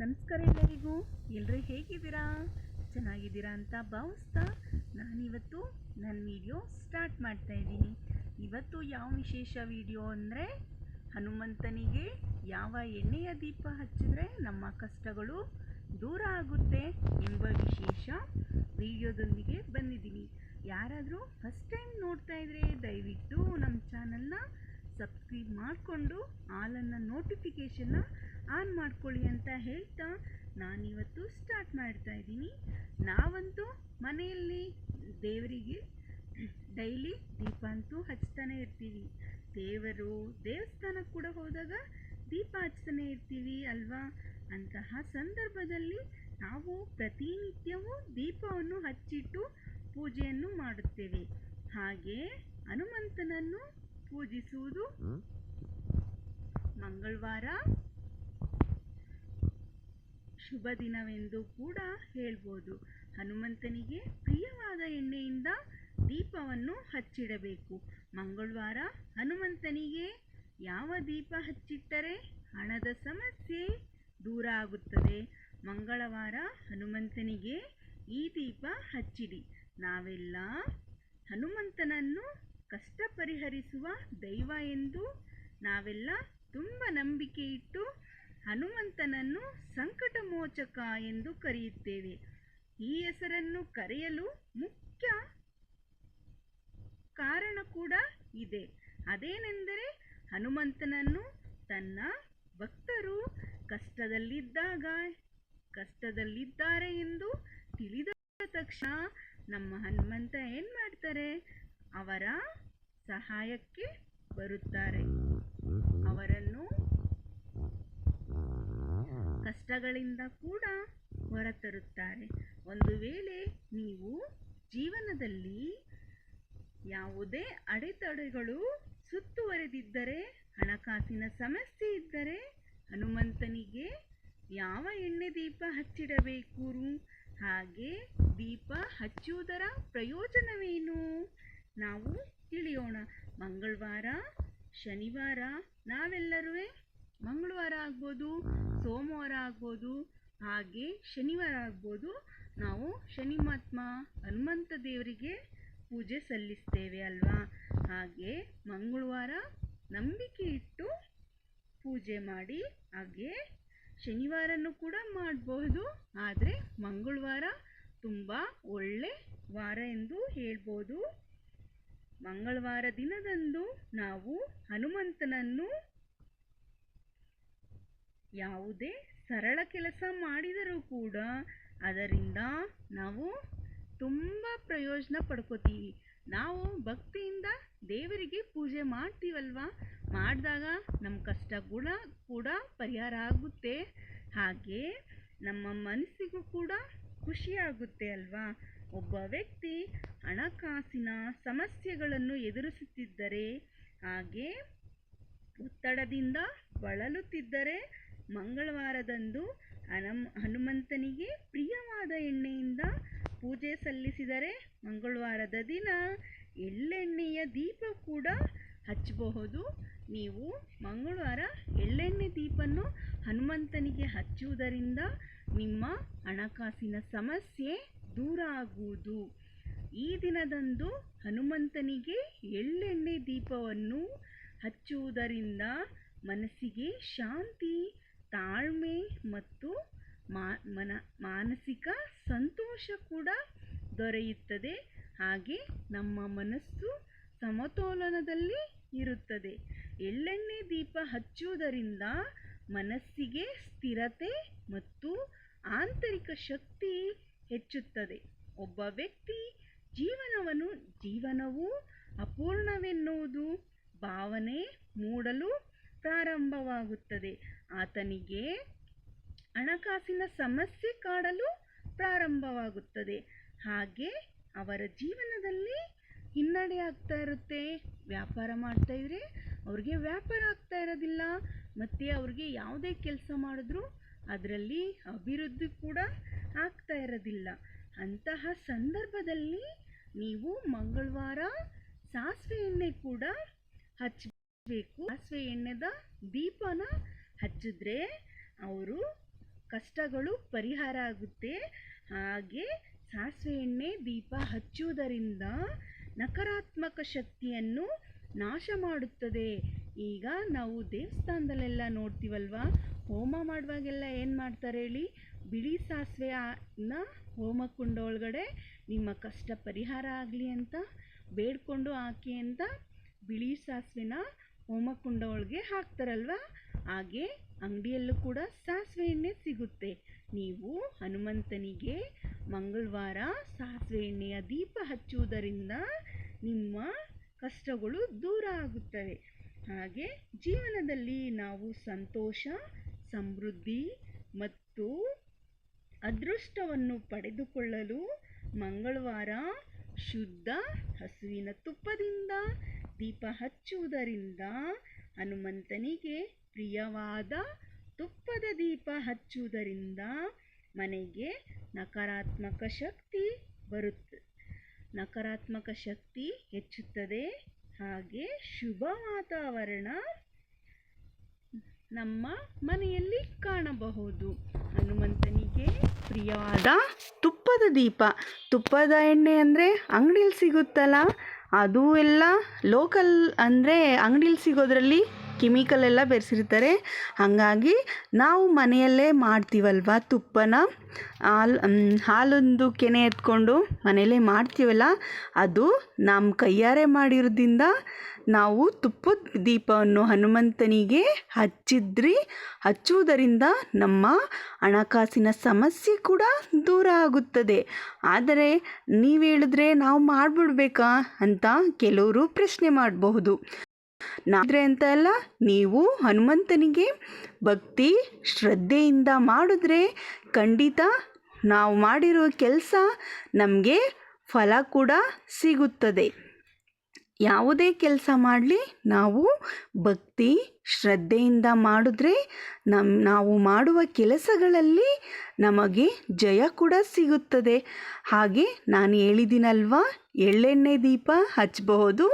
ನಮಸ್ಕಾರ ಎಲ್ಲರಿಗೂ. ಎಲ್ಲರೂ ಹೇಗಿದ್ದೀರಾ? ಚೆನ್ನಾಗಿದ್ದೀರಾ ಅಂತ ಭಾವಿಸ್ತಾ ನಾನಿವತ್ತು ನನ್ನ ವಿಡಿಯೋ ಸ್ಟಾರ್ಟ್ ಮಾಡ್ತಾ ಇದ್ದೀನಿ. ಇವತ್ತು ಯಾವ ವಿಶೇಷ ವಿಡಿಯೋ ಅಂದರೆ, ಹನುಮಂತನಿಗೆ ಯಾವ ಎಣ್ಣೆಯ ದೀಪ ಹಚ್ಚಿದ್ರೆ ನಮ್ಮ ಕಷ್ಟಗಳು ದೂರ ಆಗುತ್ತೆ ಎಂಬ ವಿಶೇಷ ವಿಡಿಯೋದೊಂದಿಗೆ ಬಂದಿದ್ದೀನಿ. ಯಾರಾದರೂ ಫಸ್ಟ್ ಟೈಮ್ ನೋಡ್ತಾ ಇದ್ರೆ ದಯವಿಟ್ಟು ನಮ್ಮ ಚಾನಲ್ನ ಸಬ್ಸ್ಕ್ರೈಬ್ ಮಾಡಿಕೊಂಡು ಆಲನ್ನು ನೋಟಿಫಿಕೇಷನ್ನ ಆನ್ ಮಾಡ್ಕೊಳ್ಳಿ ಅಂತ ಹೇಳ್ತಾ ನಾನಿವತ್ತು ಸ್ಟಾರ್ಟ್ ಮಾಡ್ತಾ ಇದ್ದೀನಿ. ನಾವಂತೂ ಮನೆಯಲ್ಲಿ ದೇವರಿಗೆ ಡೈಲಿ ದೀಪ ಅಂತೂ ಹಚ್ತಾನೆ ಇರ್ತೀವಿ. ದೇವರು ದೇವಸ್ಥಾನಕ್ಕೆ ಕೂಡ ಹೋದಾಗ ದೀಪ ಹಚ್ತಾನೆ ಇರ್ತೀವಿ ಅಲ್ವಾ? ಅಂತಹ ಸಂದರ್ಭದಲ್ಲಿ ನಾವು ಪ್ರತಿನಿತ್ಯವೂ ದೀಪವನ್ನು ಹಚ್ಚಿಟ್ಟು ಪೂಜೆಯನ್ನು ಮಾಡುತ್ತೇವೆ. ಹಾಗೆ ಹನುಮಂತನನ್ನು ಪೂಜಿಸುವುದು ಮಂಗಳವಾರ. ಶುಭ ದಿನವೆಂದು ಕೂಡ ಹೇಳ್ಬೋದು. ಹನುಮಂತನಿಗೆ ಪ್ರಿಯವಾದ ಎಣ್ಣೆಯಿಂದ ದೀಪವನ್ನು ಹಚ್ಚಿಡಬೇಕು. ಮಂಗಳವಾರ ಹನುಮಂತನಿಗೆ ಯಾವ ದೀಪ ಹಚ್ಚಿಟ್ಟರೆ ಹಣದ ಸಮಸ್ಯೆ ದೂರ ಆಗುತ್ತದೆ. ಮಂಗಳವಾರ ಹನುಮಂತನಿಗೆ ಈ ದೀಪ ಹಚ್ಚಿಡಿ. ನಾವೆಲ್ಲ ಹನುಮಂತನನ್ನು ಕಷ್ಟ ಪರಿಹರಿಸುವ ದೈವ ಎಂದು ನಾವೆಲ್ಲ ತುಂಬ ನಂಬಿಕೆ ಇಟ್ಟು ಹನುಮಂತನನ್ನು ಸಂಕಟಮೋಚಕ ಎಂದು ಕರೆಯುತ್ತೇವೆ. ಈ ಹೆಸರನ್ನು ಕರೆಯಲು ಮುಖ್ಯ ಕಾರಣ ಕೂಡ ಇದೆ. ಅದೇನೆಂದರೆ ಹನುಮಂತನನ್ನು ತನ್ನ ಭಕ್ತರು ಕಷ್ಟದಲ್ಲಿದ್ದಾಗ, ಕಷ್ಟದಲ್ಲಿದ್ದಾರೆ ಎಂದು ತಿಳಿದ ತಕ್ಷಣ ನಮ್ಮ ಹನುಮಂತ ಏನು ಮಾಡ್ತಾರೆ ಅವರ ಸಹಾಯಕ್ಕೆ ಬರುತ್ತಾರೆ. ಕಷ್ಟಗಳಿಂದ ಕೂಡ ಹೊರತರುತ್ತಾರೆ. ಒಂದು ವೇಳೆ ನೀವು ಜೀವನದಲ್ಲಿ ಯಾವುದೇ ಅಡೆತಡೆಗಳು ಸುತ್ತುವರೆದಿದ್ದರೆ, ಹಣಕಾಸಿನ ಸಮಸ್ಯೆ ಇದ್ದರೆ, ಹನುಮಂತನಿಗೆ ಯಾವ ಎಣ್ಣೆ ದೀಪ ಹಚ್ಚಿಡಬೇಕು ಹಾಗೆ ದೀಪ ಹಚ್ಚುವುದರ ಪ್ರಯೋಜನವೇನು? ನಾವು ತಿಳಿಯೋಣ. ಮಂಗಳವಾರ, ಶನಿವಾರ ನಾವೆಲ್ಲರೂ ಮಂಗಳವಾರ ಆಗ್ಬೋದು, ಸೋಮವಾರ ಆಗ್ಬೋದು, ಹಾಗೆ ಶನಿವಾರ ಆಗ್ಬೋದು, ನಾವು ಶನಿ ಮಹಾತ್ಮ ಹನುಮಂತ ದೇವರಿಗೆ ಪೂಜೆ ಸಲ್ಲಿಸ್ತೇವೆ ಅಲ್ವಾ? ಹಾಗೆ ಮಂಗಳವಾರ ನಂಬಿಕೆ ಇಟ್ಟು ಪೂಜೆ ಮಾಡಿ, ಹಾಗೆ ಶನಿವಾರನೂ ಕೂಡ ಮಾಡಬಹುದು ಆದರೆ ಮಂಗಳವಾರ ತುಂಬ ಒಳ್ಳೆ ವಾರ ಎಂದು ಹೇಳ್ಬೋದು. ಮಂಗಳವಾರ ದಿನದಂದು ನಾವು ಹನುಮಂತನನ್ನು ಯಾವುದೇ ಸರಳ ಕೆಲಸ ಮಾಡಿದರೂ ಕೂಡ ಅದರಿಂದ ನಾವು ತುಂಬ ಪ್ರಯೋಜನ ಪಡ್ಕೋತೀವಿ. ನಾವು ಭಕ್ತಿಯಿಂದ ದೇವರಿಗೆ ಪೂಜೆ ಮಾಡ್ತೀವಲ್ವಾ? ಮಾಡಿದಾಗ ನಮ್ಮ ಕಷ್ಟ ಕೂಡ ಕೂಡ ಪರಿಹಾರ ಆಗುತ್ತೆ. ಹಾಗೆ ನಮ್ಮ ಮನಸ್ಸಿಗೂ ಕೂಡ ಖುಷಿಯಾಗುತ್ತೆ ಅಲ್ವಾ? ಒಬ್ಬ ವ್ಯಕ್ತಿ ಹಣಕಾಸಿನ ಸಮಸ್ಯೆಗಳನ್ನು ಎದುರಿಸುತ್ತಿದ್ದರೆ, ಹಾಗೆ ಒತ್ತಡದಿಂದ ಬಳಲುತ್ತಿದ್ದರೆ ಮಂಗಳವಾರದಂದು ಹನಮ್, ಹನುಮಂತನಿಗೆ ಪ್ರಿಯವಾದ ಎಣ್ಣೆಯಿಂದ ಪೂಜೆ ಸಲ್ಲಿಸಿದರೆ ಮಂಗಳವಾರದ ದಿನ ಎಳ್ಳೆಣ್ಣೆಯ ದೀಪ ಕೂಡ ಹಚ್ಚಬಹುದು. ನೀವು ಮಂಗಳವಾರ ಎಳ್ಳೆಣ್ಣೆ ದೀಪನ್ನು ಹನುಮಂತನಿಗೆ ಹಚ್ಚುವುದರಿಂದ ನಿಮ್ಮ ಹಣಕಾಸಿನ ಸಮಸ್ಯೆ ದೂರ ಆಗುವುದು ಈ ದಿನದಂದು ಹನುಮಂತನಿಗೆ ಎಳ್ಳೆಣ್ಣೆ ದೀಪವನ್ನು ಹಚ್ಚುವುದರಿಂದ ಮನಸ್ಸಿಗೆ ಶಾಂತಿ ತಾಳ್ಮೆ ಮತ್ತು ಮನ, ಮಾನಸಿಕ ಸಂತೋಷ ಕೂಡ ದೊರೆಯುತ್ತದೆ. ಹಾಗೆ ನಮ್ಮ ಮನಸ್ಸು ಸಮತೋಲನದಲ್ಲಿ ಇರುತ್ತದೆ. ಎಳ್ಳೆಣ್ಣೆ ದೀಪ ಹಚ್ಚುವುದರಿಂದ ಮನಸ್ಸಿಗೆ ಸ್ಥಿರತೆ ಮತ್ತು ಆಂತರಿಕ ಶಕ್ತಿ ಹೆಚ್ಚುತ್ತದೆ. ಒಬ್ಬ ವ್ಯಕ್ತಿ ಜೀವನವನ್ನು, ಜೀವನವು ಅಪೂರ್ಣವೆನ್ನುವುದು ಭಾವನೆ ಮೂಡಲು ಪ್ರಾರಂಭವಾಗುತ್ತದೆ. ಆತನಿಗೆ ಹಣಕಾಸಿನ ಸಮಸ್ಯೆ ಕಾಡಲು ಪ್ರಾರಂಭವಾಗುತ್ತದೆ. ಹಾಗೆ ಅವರ ಜೀವನದಲ್ಲಿ ಹಿನ್ನಡೆ ಆಗ್ತಾ ಇರುತ್ತೆ. ವ್ಯಾಪಾರ ಮಾಡ್ತಾ ಇದ್ರೆ ಅವ್ರಿಗೆ ವ್ಯಾಪಾರ ಆಗ್ತಾ ಇರೋದಿಲ್ಲ. ಮತ್ತು ಅವ್ರಿಗೆ ಯಾವುದೇ ಕೆಲಸ ಮಾಡಿದ್ರು ಅದರಲ್ಲಿ ಅಭಿವೃದ್ಧಿ ಕೂಡ ಆಗ್ತಾ ಇರೋದಿಲ್ಲ. ಅಂತಹ ಸಂದರ್ಭದಲ್ಲಿ ನೀವು ಮಂಗಳವಾರ ಸಾಸಿವೆ ಎಣ್ಣೆ ಕೂಡ ಹಚ್ಚಬೇಕು ಸಾಸಿವೆ ಎಣ್ಣೆದ ದೀಪನ ಹಚ್ಚಿದ್ರೆ ಅವರು ಕಷ್ಟಗಳು ಪರಿಹಾರ ಆಗುತ್ತೆ. ಹಾಗೆ ಸಾಸಿವೆ ಎಣ್ಣೆ, ದೀಪ ಹಚ್ಚುವುದರಿಂದ ನಕಾರಾತ್ಮಕ ಶಕ್ತಿಯನ್ನು ನಾಶ ಮಾಡುತ್ತದೆ. ಈಗ ನಾವು ದೇವಸ್ಥಾನದಲ್ಲೆಲ್ಲ ನೋಡ್ತೀವಲ್ವಾ? ಹೋಮ ಮಾಡುವಾಗೆಲ್ಲ ಏನು ಮಾಡ್ತಾರೆ ಹೇಳಿ? ಬಿಳಿ ಸಾಸಿವೆನ ಹೋಮಕುಂಡ ಒಳಗಡೆ ನಿಮ್ಮ ಕಷ್ಟ ಪರಿಹಾರ ಆಗಲಿ ಅಂತ, ಬೇಡ್ಕೊಂಡು ಹಾಕಿ ಅಂತ ಬಿಳಿ ಸಾಸಿವೆನ ಹೋಮಕುಂಡ ಒಳಗೆ ಹಾಕ್ತಾರಲ್ವ? ಹಾಗೆ ಅಂಗಡಿಯಲ್ಲೂ ಕೂಡ ಸಾಸಿವೆ ಎಣ್ಣೆ ಸಿಗುತ್ತೆ. ನೀವು ಹನುಮಂತನಿಗೆ ಮಂಗಳವಾರ ಸಾಸಿವೆ ಎಣ್ಣೆಯ ದೀಪ ಹಚ್ಚುವುದರಿಂದ ನಿಮ್ಮ ಕಷ್ಟಗಳು ದೂರ ಆಗುತ್ತವೆ. ಹಾಗೆ ಜೀವನದಲ್ಲಿ ನಾವು ಸಂತೋಷ, ಸಮೃದ್ಧಿ ಮತ್ತು ಅದೃಷ್ಟವನ್ನು ಪಡೆದುಕೊಳ್ಳಲು ಮಂಗಳವಾರ ಶುದ್ಧ ಹಸುವಿನ ತುಪ್ಪದಿಂದ ದೀಪ ಹಚ್ಚುವುದರಿಂದ ಹನುಮಂತನಿಗೆ ಪ್ರಿಯವಾದ ತುಪ್ಪದ ದೀಪ ಹಚ್ಚುವುದರಿಂದ ಮನೆಗೆ ನಕಾರಾತ್ಮಕ ಶಕ್ತಿ ಬರುತ್ತೆ. ನಕಾರಾತ್ಮಕ ಶಕ್ತಿ ಹೆಚ್ಚುತ್ತದೆ. ಹಾಗೆ ಶುಭ ವಾತಾವರಣ ನಮ್ಮ ಮನೆಯಲ್ಲಿ ಕಾಣಬಹುದು. ಹನುಮಂತನಿಗೆ ಪ್ರಿಯವಾದ ತುಪ್ಪದ ದೀಪ. ತುಪ್ಪದ ಎಣ್ಣೆ ಅಂದರೆ ಅಂಗಡಿಯಲ್ಲಿ ಸಿಗುತ್ತಲ್ಲ, ಅದು ಎಲ್ಲ ಲೋಕಲ್ ಅಂದರೆ ಅಂಗಡಿಯಲ್ಲಿ ಸಿಗೋದ್ರಲ್ಲಿ ಕೆಮಿಕಲ್ ಎಲ್ಲ ಬೆರೆಸಿರ್ತಾರೆ. ಹಾಗಾಗಿ ನಾವು ಮನೆಯಲ್ಲೇ ಮಾಡ್ತೀವಲ್ವ ತುಪ್ಪನ? ಹಾಲು ಹಾಲೊಂದು ಕೆನೆ ಎತ್ಕೊಂಡು ಮನೆಯಲ್ಲೇ ಮಾಡ್ತೀವಲ್ಲ, ಅದು ನಮ್ಮ ಕೈಯಾರೆ ಮಾಡಿರೋದ್ರಿಂದ ನಾವು ತುಪ್ಪದ ದೀಪವನ್ನು ಹನುಮಂತನಿಗೆ ಹಚ್ಚಿದ್ರಿ, ಹಚ್ಚುವುದರಿಂದ ನಮ್ಮ ಹಣಕಾಸಿನ ಸಮಸ್ಯೆ ಕೂಡ ದೂರ ಆಗುತ್ತದೆ. ಆದರೆ ನೀವು ಹೇಳಿದ್ರೆ ನಾವು ಮಾಡಿಬಿಡ್ಬೇಕಾ ಅಂತ ಕೆಲವರು ಪ್ರಶ್ನೆ ಮಾಡಬಹುದು. ನಾದ್ರೆ ಅಂತ ಅಲ್ಲ, ನೀವು ಹನುಮಂತನಿಗೆ ಭಕ್ತಿ ಶ್ರದ್ಧೆಯಿಂದ ಮಾಡಿದ್ರೆ ಖಂಡಿತ ನಾವು ಮಾಡಿರೋ ಕೆಲಸ ನಮಗೆ ಫಲ ಕೂಡ ಸಿಗುತ್ತದೆ. ಯಾವುದೇ ಕೆಲಸ ಮಾಡಲಿ, ನಾವು ಭಕ್ತಿ ಶ್ರದ್ಧೆಯಿಂದ ಮಾಡಿದ್ರೆ ನಮ್ಮ ನಾವು ಮಾಡುವ ಕೆಲಸಗಳಲ್ಲಿ ನಮಗೆ ಜಯ ಕೂಡ ಸಿಗುತ್ತದೆ. ಹಾಗೆ ನಾನು ಹೇಳಿದ್ದೀನಲ್ವಾ ಎಳ್ಳೆಣ್ಣೆ ದೀಪ ಹಚ್ಚಬಹುದು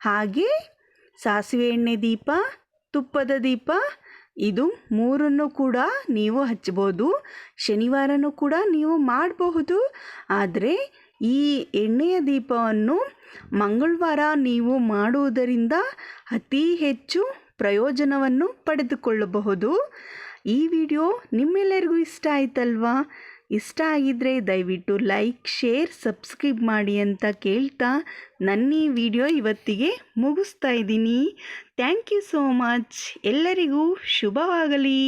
ಹಾಗೆ ಸಾಸಿವೆ ಎಣ್ಣೆ ದೀಪ, ತುಪ್ಪದ ದೀಪ, ಇದು ಮೂರನ್ನು ಕೂಡ ನೀವು ಹಚ್ಬೋದು ಶನಿವಾರನೂ ಕೂಡ ನೀವು ಮಾಡಬಹುದು. ಆದರೆ ಈ ಎಣ್ಣೆಯ ದೀಪವನ್ನು ಮಂಗಳವಾರ ನೀವು ಮಾಡುವುದರಿಂದ ಅತಿ ಹೆಚ್ಚು ಪ್ರಯೋಜನವನ್ನು ಪಡೆದುಕೊಳ್ಳಬಹುದು. ಈ ವಿಡಿಯೋ ನಿಮ್ಮೆಲ್ಲರಿಗೂ ಇಷ್ಟ ಆಯ್ತಲ್ವಾ? ಇಷ್ಟ ಆಗಿದ್ದರೆ ದಯವಿಟ್ಟು ಲೈಕ್, ಶೇರ್, ಸಬ್ಸ್ಕ್ರೈಬ್ ಮಾಡಿ ಅಂತ ಕೇಳ್ತಾ ನನ್ನ ಈ ವಿಡಿಯೋ ಇವತ್ತಿಗೆ ಮುಗಿಸ್ತಾ ಇದ್ದೀನಿ. Thank you so much. ಎಲ್ಲರಿಗೂ ಶುಭವಾಗಲಿ.